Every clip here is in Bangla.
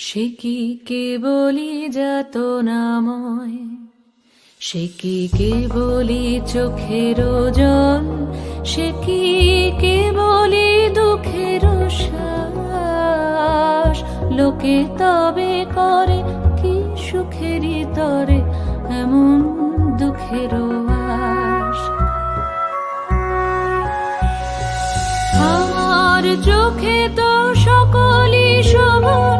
সে কি কেবলি যাত নাময়? সে কি কেবলি চোখের জল সে কি কেবলি দুঃখের শ্বাস? লোকে তবে করে কি সুখেরই তরে, এমন দুঃখের আশ আমার চোখে তো সকলই শোভন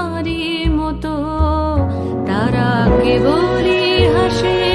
আমারই মতো তারা কেবলই হাসে।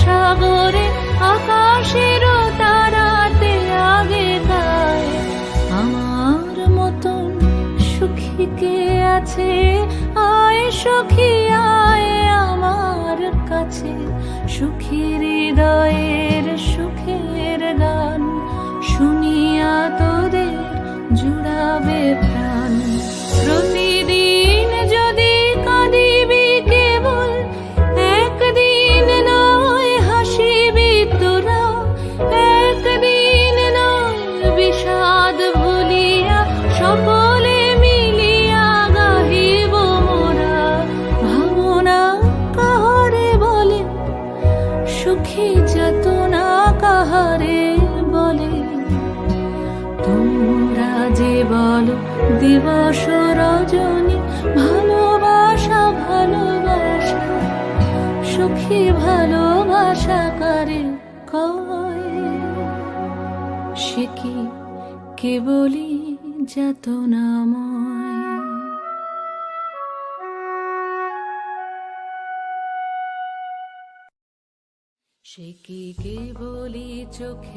সাগরে আকাশের তারাতে আগে গায় আমার মতন সুখী কে আছে? আয় সখী সুখী যাতনা কাহারে বলে? তোমরা যে বলো, দিবস রজনী, ভালোবাসা ভালোবাসা, সুখী, ভালোবাসা করে কয়? সে কি কেবলই যাতনাময় সে কি কেবলই চোখে?